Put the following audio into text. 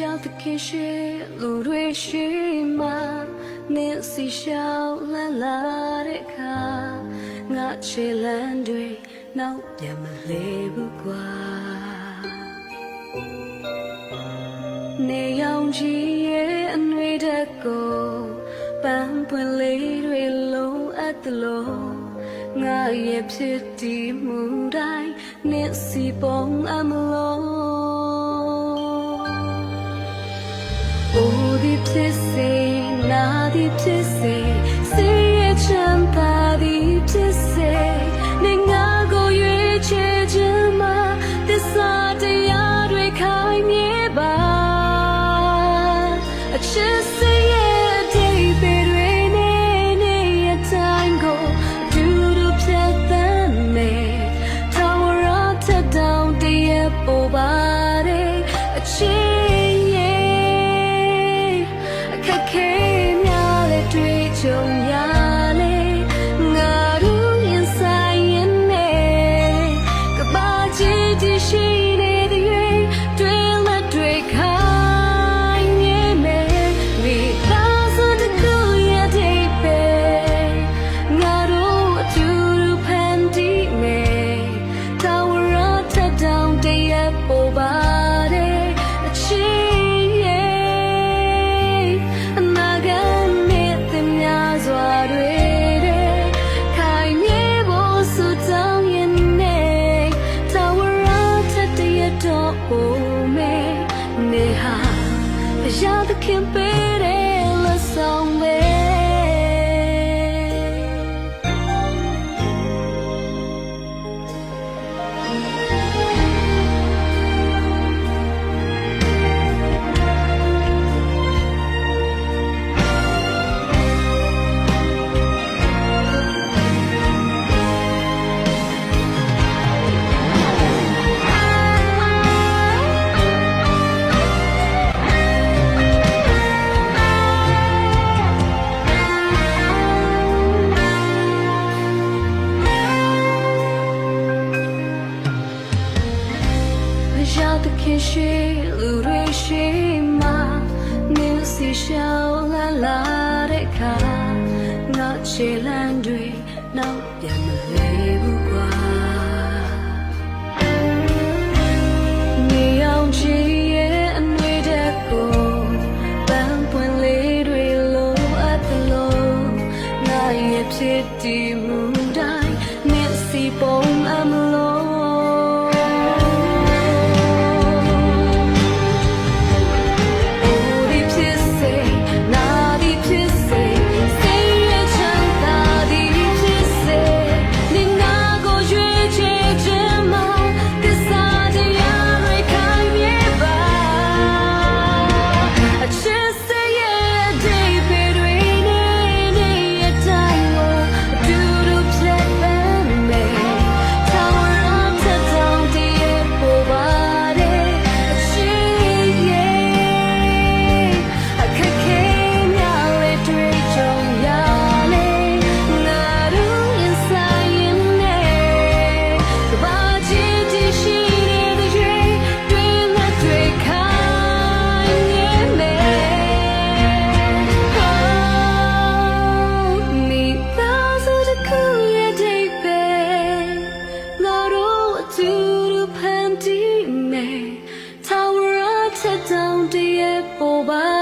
ရောက်တဲ့ခင်ရှိလူတွေရှိမှနေစီရှောင်းလန်းလာတဲ့ခါငါချေလန်းတွေနောက်ပြန်မလဲဘူးကွာနေရောင်ကြီးရဲ့အနှွေးတက်ကိုပန်းပွင့်လေးတွေလုံးအပ်သလို့ ရဲ့ဖြစ်တည်မှုတိုင်းနှစ်စီပုံအမလို့ Oh, the place, now the place. ခင်ရှိလူတွေရှိမှမင်းစီရှောင်းလာလာတဲ့ခါငါချေလန်တွေနောက် ချက်တောင်တည်းရဲ့ပေါ်ပါ